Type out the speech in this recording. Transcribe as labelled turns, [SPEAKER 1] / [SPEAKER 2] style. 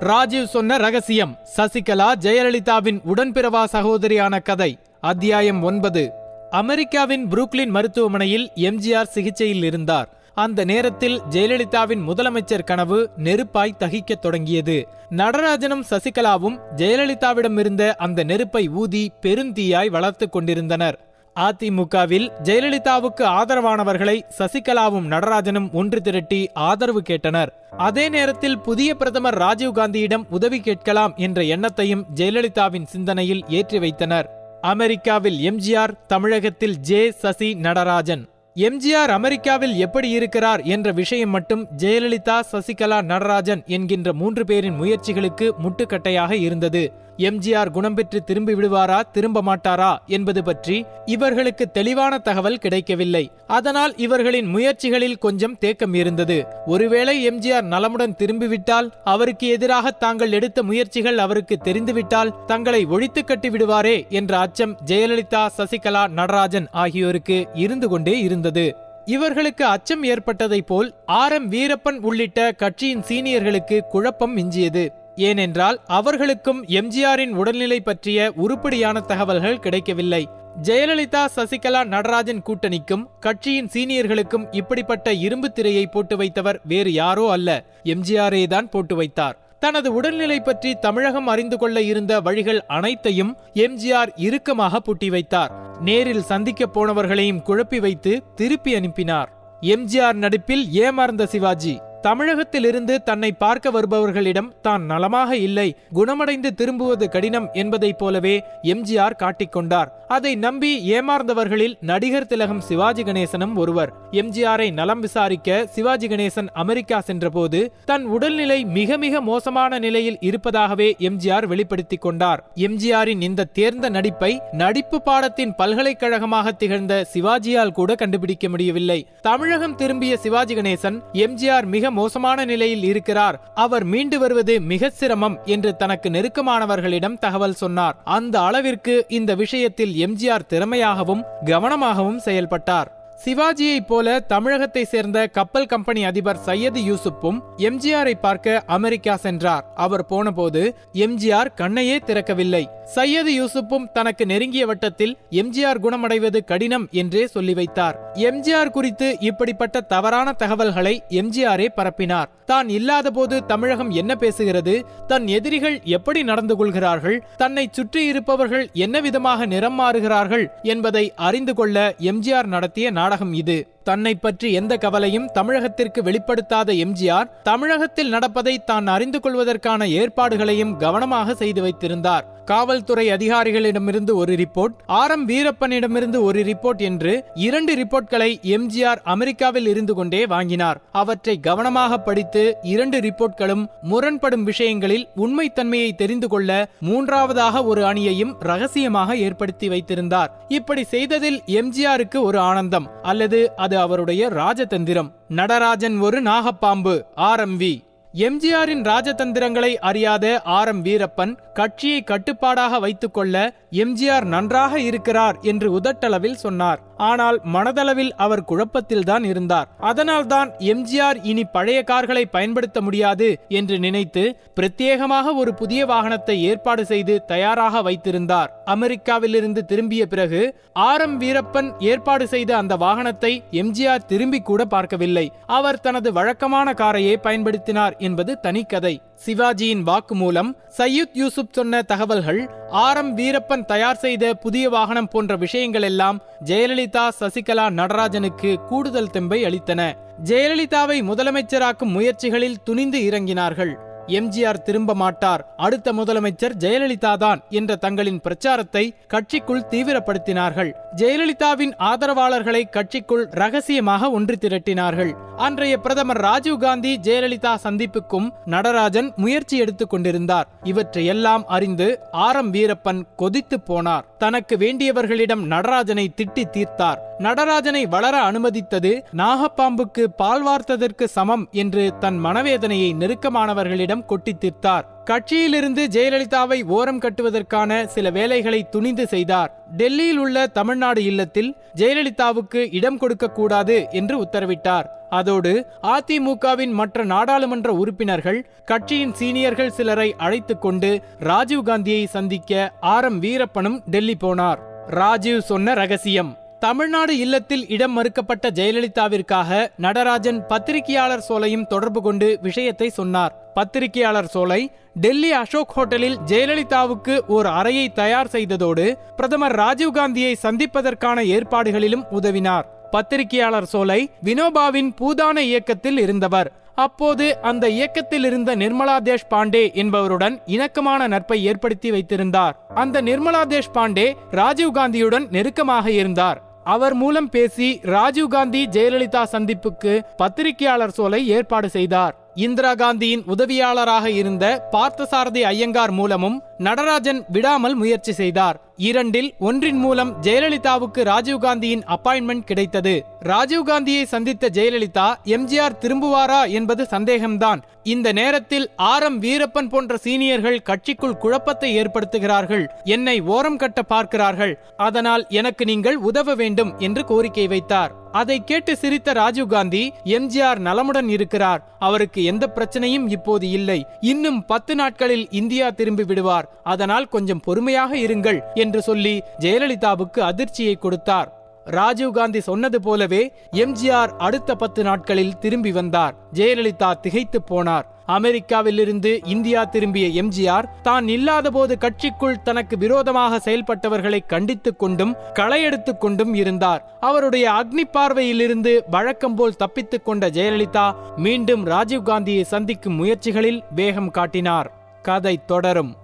[SPEAKER 1] ராஜீவ் சொன்ன ரகசியம் சசிகலா ஜெயலலிதாவின் உடன்பிறவா சகோதரியான கதை அத்தியாயம் ஒன்பது. அமெரிக்காவின் புரூக்லின் மருத்துவமனையில் எம்ஜிஆர் சிகிச்சையில் இருந்தார். அந்த நேரத்தில் ஜெயலலிதாவின் முதலமைச்சர் கனவு நெருப்பாய் தகிக்கத் தொடங்கியது. நடராஜனும் சசிகலாவும் ஜெயலலிதாவிடம் இருந்த அந்த நெருப்பை ஊதி பெருந்தீயாய் வளர்த்துக் கொண்டிருந்தனர். அதிமுகவில் ஜெயலலிதாவுக்கு ஆதரவானவர்களை சசிகலாவும் நடராஜனும் ஒன்று திரட்டி ஆதரவு கேட்டனர். அதே நேரத்தில் புதிய பிரதமர் ராஜீவ்காந்தியிடம் உதவி கேட்கலாம் என்ற எண்ணத்தையும் ஜெயலலிதாவின் சிந்தனையில் ஏற்றி வைத்தனர். அமெரிக்காவில் எம்ஜிஆர் தமிழகத்தில் ஜே சசி நடராஜன். எம்ஜிஆர் அமெரிக்காவில் எப்படி இருக்கிறார் என்ற விஷயம் மட்டும் ஜெயலலிதா சசிகலா நடராஜன் என்கின்ற மூன்று பேரின் முயற்சிகளுக்கு முட்டுக்கட்டையாக இருந்தது. எம்ஜிஆர் குணம் பெற்று திரும்பி விடுவாரா திரும்ப மாட்டாரா என்பது பற்றி இவர்களுக்கு தெளிவான தகவல் கிடைக்கவில்லை. அதனால் இவர்களின் முயற்சிகளில் கொஞ்சம் தேக்கம் இருந்தது. ஒருவேளை எம்ஜிஆர் நலமுடன் திரும்பிவிட்டால் அவருக்கு எதிராக தாங்கள் எடுத்த முயற்சிகள் அவருக்கு தெரிந்துவிட்டால் தங்களை ஒழித்து கட்டி விடுவாரே என்ற அச்சம் ஜெயலலிதா சசிகலா நடராஜன் ஆகியோருக்கு இருந்து கொண்டே இருந்தது. இவர்களுக்கு அச்சம் ஏற்பட்டதைப் போல் ஆர் எம் வீரப்பன் உள்ளிட்ட கட்சியின் சீனியர்களுக்கு குழப்பம் மிஞ்சியது. ஏனென்றால் அவர்களுக்கும் எம்ஜிஆரின் உடல்நிலை பற்றிய உருப்படியான தகவல்கள் கிடைக்கவில்லை. ஜெயலலிதா சசிகலா நடராஜன் கூட்டணிக்கும் கட்சியின் சீனியர்களுக்கும் இப்படிப்பட்ட இரும்பு திரையை போட்டு வைத்தவர் வேறு யாரோ அல்ல. எம்ஜிஆரே தான் போட்டு வைத்தார். தனது உடல்நிலை பற்றி தமிழகம் அறிந்து கொள்ள இருந்த வழிகள் அனைத்தையும் எம்ஜிஆர் இறுக்கமாக பூட்டி வைத்தார். நேரில் சந்திக்கப் போனவர்களையும் குழப்பி வைத்து திருப்பி அனுப்பினார். எம்ஜிஆர் நடிப்பில் ஏமாறந்த சிவாஜி. தமிழகத்திலிருந்து தன்னை பார்க்க வருபவர்களிடம் தான் நலமாக இல்லை குணமடைந்து திரும்புவது கடினம் என்பதைப் போலவே எம்ஜிஆர் காட்டிக்கொண்டார் அதை நம்பி ஏமாந்தவர்களில் நடிகர் திலகம் சிவாஜி கணேசனும் ஒருவர். எம்ஜிஆரை நலம் விசாரிக்க சிவாஜி கணேசன் அமெரிக்கா சென்றபோது தன் உடல்நிலை மிக மிக மோசமான நிலையில் இருப்பதாகவே எம்ஜிஆர் வெளிப்படுத்திக் கொண்டார். எம்ஜிஆரின் இந்த தேர்ந்த நடிப்பை நடிப்பு பாடத்தின் பல்கலைக்கழகமாக திகழ்ந்த சிவாஜியால் கூட கண்டுபிடிக்க முடியவில்லை. தமிழகம் திரும்பிய சிவாஜி கணேசன் எம்ஜிஆர் மிக மோசமான நிலையில் இருக்கிறார். அவர் மீண்டு வருவது மிக சிரமம் என்று தனக்கு நெருக்கமானவர்களிடம் தகவல் சொன்னார். அந்த அளவிற்கு இந்த விஷயத்தில் எம்ஜிஆர் திறமையாகவும் கவனமாகவும் செயல்பட்டார். சிவாஜியைப் போல தமிழகத்தை சேர்ந்த கப்பல் கம்பெனி அதிபர் சையது யூசுப்பும் எம்ஜிஆரை பார்க்க அமெரிக்கா சென்றார். அவர் போனபோது எம்ஜிஆர் கண்ணையே திறக்கவில்லை. சையது யூசுப்பும் தனக்கு நெருங்கிய வட்டத்தில் எம்ஜிஆர் குணமடைவது கடினம் என்றே சொல்லி வைத்தார். எம்ஜிஆர் குறித்து இப்படிப்பட்ட தவறான தகவல்களை எம்ஜிஆரே பரப்பினார். தான் இல்லாதபோது தமிழகம் என்ன பேசுகிறது? தன் எதிரிகள் எப்படி நடந்து கொள்கிறார்கள்? தன்னை சுற்றி இருப்பவர்கள் என்ன விதமாக நிறம் மாறுகிறார்கள்? என்பதை அறிந்து கொள்ள எம்ஜிஆர் நடத்திய நாடகம் இது. தன்னை பற்றி எந்த கவலையும் தமிழகத்திற்கு வெளிப்படுத்தாத எம்ஜிஆர் தமிழகத்தில் நடப்பதை தான் அறிந்து கொள்வதற்கான ஏற்பாடுகளையும் கவனமாக செய்து வைத்திருந்தார். காவல்துறை அதிகாரிகளிடமிருந்து ஒரு ரிப்போர்ட் ஆர். எம். வீரப்பனிடமிருந்து ஒரு ரிப்போர்ட் என்று இரண்டு ரிப்போர்ட்களை எம்ஜிஆர் அமெரிக்காவில் இருந்து கொண்டே வாங்கினார். அவற்றை கவனமாக படித்து இரண்டு ரிப்போர்ட்களும் முரண்படும் விஷயங்களில் உண்மைத்தன்மையை தெரிந்து கொள்ள மூன்றாவதாக ஒரு அணியையும் ரகசியமாக ஏற்படுத்தி வைத்திருந்தார். இப்படி செய்ததில் எம்ஜிஆருக்கு ஒரு ஆனந்தம் அல்லது அது அவருடைய ராஜதந்திரம். நடராஜன் ஒரு நாகப்பாம்பு ஆர் எம் வி. எம்ஜிஆரின் ராஜதந்திரங்களை அறியாத ஆர் எம் வீரப்பன் கட்சியை கட்டுப்பாடாக வைத்துக்கொள்ள எம்ஜிஆர் நன்றாக இருக்கிறார் என்று உதட்டளவில் சொன்னார். ஆனால் மனதளவில் அவர் குழப்பத்தில்தான் இருந்தார். அதனால்தான் எம்ஜிஆர் இனி பழைய கார்களை பயன்படுத்த முடியாது என்று நினைத்து பிரத்யேகமாக ஒரு புதிய வாகனத்தை ஏற்பாடு செய்து தயாராக வைத்திருந்தார். அமெரிக்காவிலிருந்து திரும்பிய பிறகு ஆர் எம் வீரப்பன் ஏற்பாடு செய்த அந்த வாகனத்தை எம்ஜிஆர் திரும்பி கூட பார்க்கவில்லை. அவர் தனது வழக்கமான காரையே பயன்படுத்தினார் என்பது தனிக்கதை. சிவாஜியின் வாக்கு மூலம் சையுத் யூசுப் சொன்ன தகவல்கள் ஆர் எம் வீரப்பன் தயார் செய்த புதிய வாகனம் போன்ற விஷயங்கள் எல்லாம் ஜெயலலிதா சசிகலா நடராஜனுக்கு கூடுதல் தெம்பை அளித்தன. ஜெயலலிதாவை முதலமைச்சராக்கும் முயற்சிகளில் துணிந்து இறங்கினார்கள். எம்ஜிஆர் திரும்ப மாட்டார். அடுத்த முதலமைச்சர் ஜெயலலிதா தான் என்ற தங்களின் பிரச்சாரத்தை கட்சிக்குள் தீவிரப்படுத்தினார்கள். ஜெயலலிதாவின் ஆதரவாளர்களை கட்சிக்குள் ரகசியமாக ஒன்று திரட்டினார்கள். அன்றைய பிரதமர் ராஜீவ்காந்தி ஜெயலலிதா சந்திப்புக்கும் நடராஜன் முயற்சி எடுத்துக் கொண்டிருந்தார். இவற்றையெல்லாம் அறிந்து ஆர் எம் வீரப்பன் கொதித்து போனார். தனக்கு வேண்டியவர்களிடம் நடராஜனை திட்டி தீர்த்தார். நடராஜனை வளர அனுமதித்தது நாகப்பாம்புக்கு பால் வார்த்ததற்கு சமம் என்று தன் மனவேதனையை நெருக்கமானவர்களிடம் கொட்டித் தீர்த்தார். கட்சியிலிருந்து ஜெயலலிதாவை ஓரம் கட்டுவதற்கான சில வேலைகளை துணிந்து செய்தார். டெல்லியில் உள்ள தமிழ்நாடு இல்லத்தில் ஜெயலலிதாவுக்கு இடம் கொடுக்கக்கூடாது என்று உத்தரவிட்டார். அதோடு அதிமுகவின் மற்ற நாடாளுமன்ற உறுப்பினர்கள் கட்சியின் சீனியர்கள் சிலரை அழைத்துக் கொண்டு ராஜீவ்காந்தியை சந்திக்க ஆர் எம் வீரப்பனும் டெல்லி போனார். ராஜீவ் சொன்ன ரகசியம். தமிழ்நாடு இல்லத்தில் இடம் மறுக்கப்பட்ட ஜெயலலிதாவிற்காக நடராஜன் பத்திரிகையாளர் சோலையும் தொடர்பு கொண்டு விஷயத்தை சொன்னார். பத்திரிகையாளர் சோலை டெல்லி அசோக் ஹோட்டலில் ஜெயலலிதாவுக்கு ஒரு அறையை தயார் செய்ததோடு பிரதமர் ராஜீவ்காந்தியை சந்திப்பதற்கான ஏற்பாடுகளிலும் உதவினார். பத்திரிகையாளர் சோலை வினோபாவின் பூதான இயக்கத்தில் இருந்தவர். அப்போது அந்த இயக்கத்தில் இருந்த நிர்மலா தேஷ் பாண்டே என்பவருடன் இணக்கமான நட்பை ஏற்படுத்தி வைத்திருந்தார். அந்த நிர்மலா தேஷ் பாண்டே ராஜீவ்காந்தியுடன் நெருக்கமாக இருந்தார். அவர் மூலம் பேசி ராஜீவ்காந்தி ஜெயலலிதா சந்திப்புக்கு பத்திரிகையாளர் சோலை ஏற்பாடு செய்தார். இந்திரா காந்தியின் உதவியாளராக இருந்த பார்த்தசாரதி ஐயங்கார் மூலமும் நடராஜன் விடாமல் முயற்சி செய்தார். இரண்டில் ஒன்றின் மூலம் ஜெயலலிதாவுக்கு ராஜீவ்காந்தியின் அப்பாயின்மெண்ட் கிடைத்தது. ராஜீவ்காந்தியை சந்தித்த ஜெயலலிதா எம்ஜிஆர் திரும்புவாரா என்பது சந்தேகம்தான். இந்த நேரத்தில் ஆர் எம் வீரப்பன் போன்ற சீனியர்கள் கட்சிக்குள் குழப்பத்தை ஏற்படுத்துகிறார்கள். என்னை ஓரம் கட்ட பார்க்கிறார்கள். அதனால் எனக்கு நீங்கள் உதவ வேண்டும் என்று கோரிக்கை வைத்தார். அதை கேட்டு சிரித்த ராஜீவ்காந்தி எம்ஜிஆர் நலமுடன் இருக்கிறார். அவருக்கு எந்த பிரச்சனையும் இப்போது இல்லை. இன்னும் பத்து நாட்களில் இந்தியா திரும்பி விடுவார். அதனால் கொஞ்சம் பொறுமையாக இருங்கள் என்று சொல்லி ஜெயலலிதாவுக்கு அதிர்ச்சியை கொடுத்தார். ராஜீவ்காந்தி சொன்னது போலவே எம்ஜிஆர் அடுத்த பத்து நாட்களில் திரும்பி வந்தார். ஜெயலலிதா திகைத்து போனார். அமெரிக்காவிலிருந்து இந்தியா திரும்பிய எம்ஜிஆர் தான் இல்லாதபோது கட்சிக்குள் தனக்கு விரோதமாக செயல்பட்டவர்களை கண்டித்துக் கொண்டும் களையெடுத்துக் கொண்டும் இருந்தார். அவருடைய அக்னி பார்வையிலிருந்து வழக்கம் போல் தப்பித்துக் கொண்ட ஜெயலலிதா மீண்டும் ராஜீவ்காந்தியை சந்திக்கும் முயற்சிகளில் வேகம் காட்டினார். கதை தொடரும்.